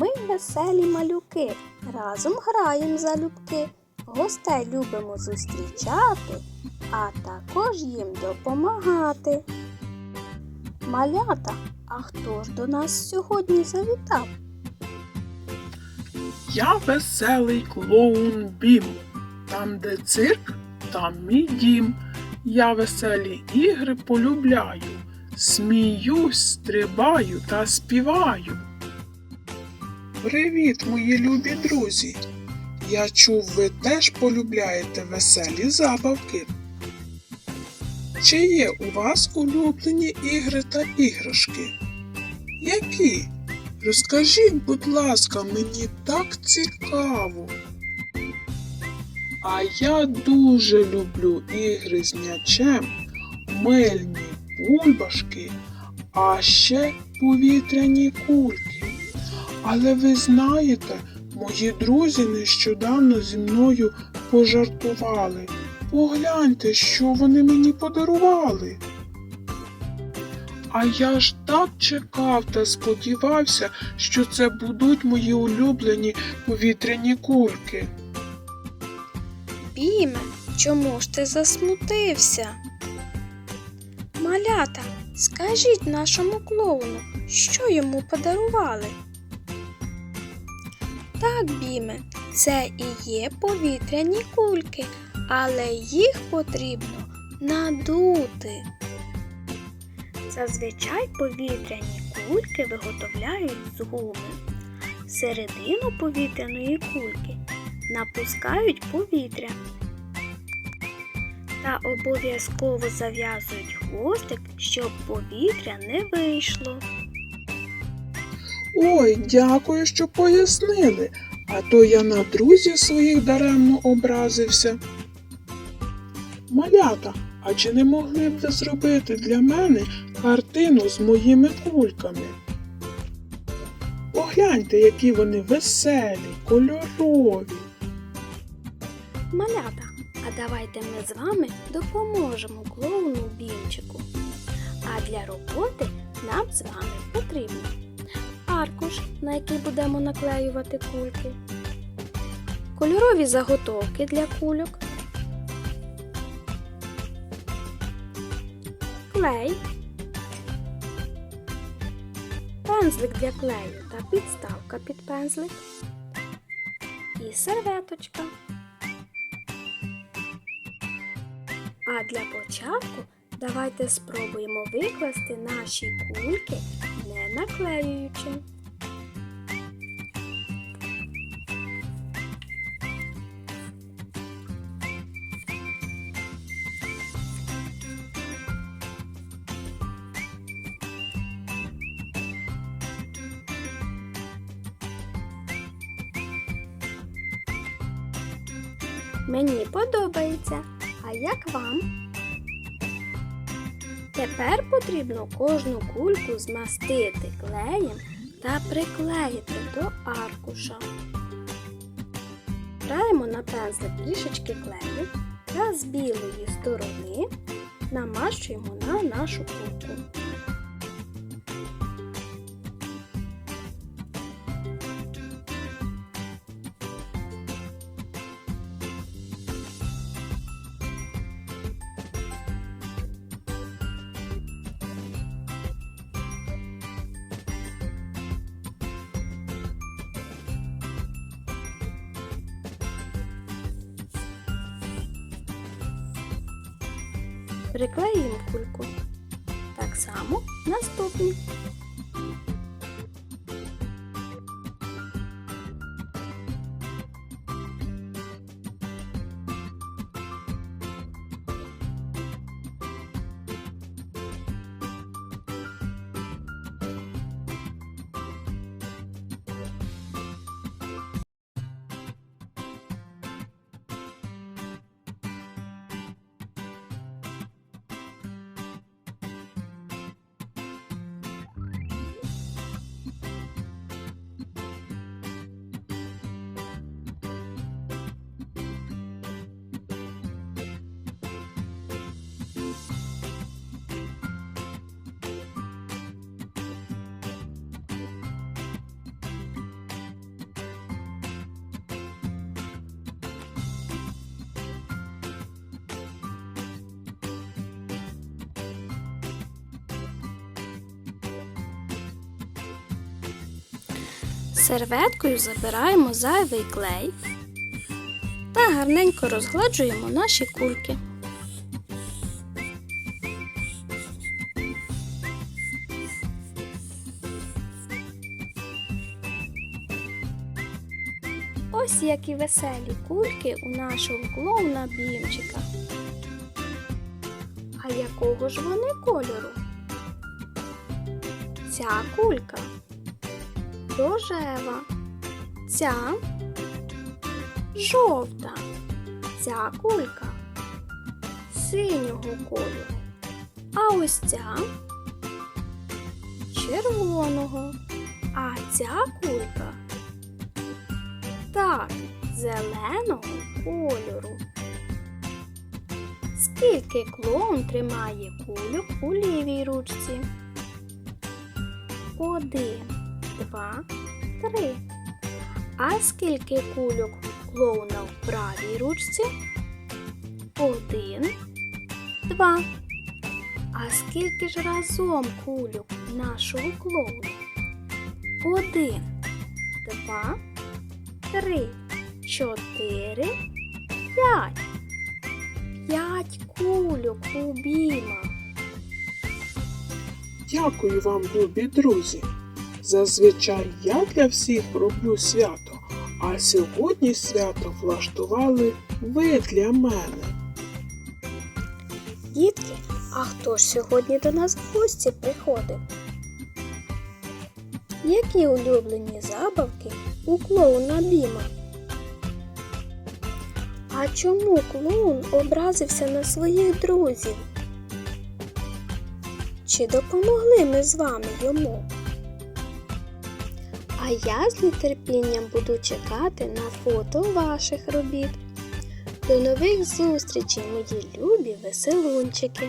Ми веселі малюки, разом граєм залюбки, гостей любимо зустрічати, а також їм допомагати. Малята, а хто ж до нас сьогодні завітав? Я веселий клоун Бім. Там, де цирк, там мій дім. Я веселі ігри полюбляю. Сміюсь, стрибаю та співаю. Привіт, мої любі друзі! Я чув, ви теж полюбляєте веселі забавки. Чи є у вас улюблені ігри та іграшки? Які? Розкажіть, будь ласка, мені так цікаво. А я дуже люблю ігри з м'ячем, мильні бульбашки, а ще повітряні кульки. Але ви знаєте, мої друзі нещодавно зі мною пожартували. Погляньте, що вони мені подарували. А я ж так чекав та сподівався, що це будуть мої улюблені повітряні кульки. Біме, чому ж ти засмутився? Малята, скажіть нашому клоуну, що йому подарували? Так, Біме, це і є повітряні кульки, але їх потрібно надути. Зазвичай повітряні кульки виготовляють з гуми. Всередину повітряної кульки напускають повітря та обов'язково зав'язують хвостик, щоб повітря не вийшло. Ой, дякую, що пояснили, а то я на друзів своїх даремно образився. Малята, а чи не могли б ви зробити для мене картину з моїми кульками? Погляньте, які вони веселі, кольорові. Малята, а давайте ми з вами допоможемо клоуну Бімчику. А для роботи нам з вами потрібно аркуш, на який будемо наклеювати кульки, кольорові заготовки для кульок, клей, пензлик для клею та підставка під пензлик. І серветочка. А для початку давайте спробуємо викласти наші кульки, не наклеюючи. Мені подобається. А як вам? Тепер потрібно кожну кульку змастити клеєм та приклеїти до аркуша. Граємо на пензлик трішечки клею та з білої сторони намащуємо на нашу кульку. Приклеюємо кульку. Так само наступні. Серветкою забираємо зайвий клей та гарненько розгладжуємо наші кульки. Ось які веселі кульки у нашого клоуна Бімчика. А якого ж вони кольору? Ця кулька рожева, ця жовта, ця кулька синього кольору, а ось ця червоного, а ця кулька так, зеленого кольору. Скільки клоун тримає кульок у лівій ручці? Один, два, три. А скільки кульок клоуна в правій ручці? Один, два. А скільки ж разом кульок нашого клоуна? Один, два, три, чотири, п'ять. П'ять кульок у біма. Дякую вам, любі друзі. Зазвичай я для всіх роблю свято, а сьогодні свято влаштували ви для мене. Дітки, а хто ж сьогодні до нас в гості приходив? Які улюблені забавки у клоуна Біма? А чому клоун образився на своїх друзів? Чи допомогли ми з вами йому? А я з нетерпінням буду чекати на фото ваших робіт. До нових зустрічей, мої любі веселунчики!